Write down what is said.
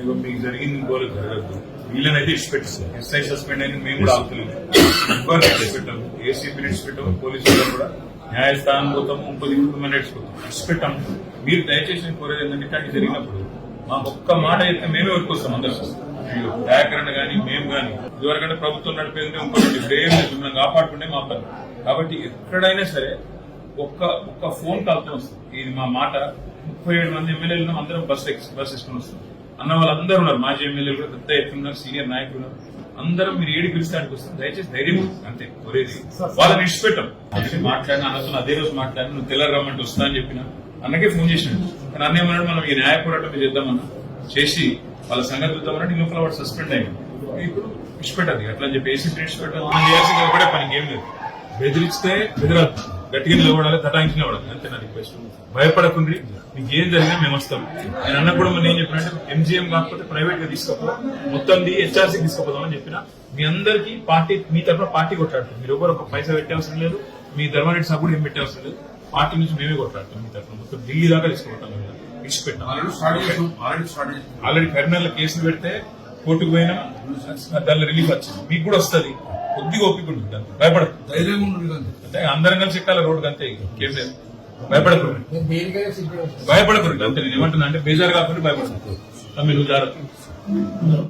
ఇగో మీకు జరిగింది. ఇంకోళ్ళకి జరగద్దు. వీళ్ళనైతే ఇచ్చిపెట్టిస్తాం SI suspend అయిన మేము కూడా ఆగుతున్నాం ఎవరిని ఇచ్చిపెట్టాము ఏసీపీని ఇచ్చిపెట్టాము పోలీసులు కూడా. న్యాయస్థానం పోతాము ముప్పది ఇంకొక ఇచ్చిపోతాం ఇచ్చిపెట్టాము మీరు దయచేసి కోరేది ఏంటంటే ఇట్లాంటి జరిగినప్పుడు మా ఒక్క మాట అయితే మేమే వస్తాం అందరం. వ్యాకరణ కానీ మేము కానీ ఇదివరకంటే ప్రభుత్వం నడిపేది ఇంకోటి ప్రేమ ఏం మిమ్మల్ని కాపాడుకుంటే మా పని. కాబట్టి ఎక్కడైనా సరే ఒక్క ఒక్క ఫోన్ కాల్తో వస్తుంది ఇది మా మాట. ముప్పై ఏడు మంది ఎమ్మెల్యేలు అందరం బస్ ఎక్కి బస్ ఇష్టం వస్తుంది అన్న వాళ్ళందరూ ఉన్నారు. మాజీ ఎమ్మెల్యేలు కూడా పెద్ద ఎత్తున ఉన్నారు సీనియర్ నాయకులు ఉన్నారు. అందరం మీరు ఏడు పిలిస్తే అక్కడికి దయచేసి ధైర్యం అంతే కోరేది. వాళ్ళని ఇచ్చిపెట్టాం అందుకే మాట్లాడిన అన్నతో అదే రోజు మాట్లాడిన నువ్వు తెల్ల రమ్మంటే వస్తా అని చెప్పిన అన్నకే ఫోన్ చేసినాడు కానీ అన్న ఏమన్నాడు మనం ఈ న్యాయ పోరాటం చేద్దామన్నా చేసి వాళ్ళ సంగతి చూద్దామన్నట్టు ఈ లోపల వాడు సస్పెండ్ అయ్యాడు. ఇప్పుడు ఇచ్చిపెట్టాలి అట్లా చెప్పి ఏసీ ఇచ్చిపెట్టాలి మనం చేయాల్సింది ఒకటే పనికి ఏం లేదు. బెదిరిస్తే బెదిరాలి. గట్టిగా నిలబడాలి తటాయించి నిలబడాలి అంతే నా రిక్వెస్ట్ భయపడకుండ్రి మీకు ఏం జరిగినా మేము వస్తాం. నేను అన్న కూడా ఏం చెప్పినంటే ఎంజిఎం కాకపోతే ప్రైవేట్గా తీసుకోపో మొత్తం హెచ్ఆర్సీ తీసుకుపోదామని చెప్పిన. మీ అందరికీ పార్టీ మీ తరఫున పార్టీ కొట్లాడుతుంది. మీరు ఎవరు ఒక పైసా పెట్టే అవసరం లేదు మీ ధర్మారెడ్డి సభ్యుడు ఏం పెట్టే అవసరం లేదు. పార్టీ నుంచి మేమే కొట్లాడుతాం మీ తరఫున. మొత్తం ఢిల్లీ దాకా తీసుకుపోతాం ఆల్రెడీ కరీంనగర్ కేసులు పెడితే కోర్టుకు పోయినా దానిలో రిలీఫ్ వచ్చింది. మీకు కూడా వస్తుంది. కొద్దిగా ఓపిక ఉంటుంది. భయపడదు అంటే అందరం కలిసి ఎక్కాలి రోడ్డు అంతే కేసు. లేదు. భయపడకూడదు భయపడకూడదు అంతే నేను ఏమంటున్నా అంటే బేజారు కాకుండా భయపడదు తమ్మి నువ్వు జాగ్రత్త.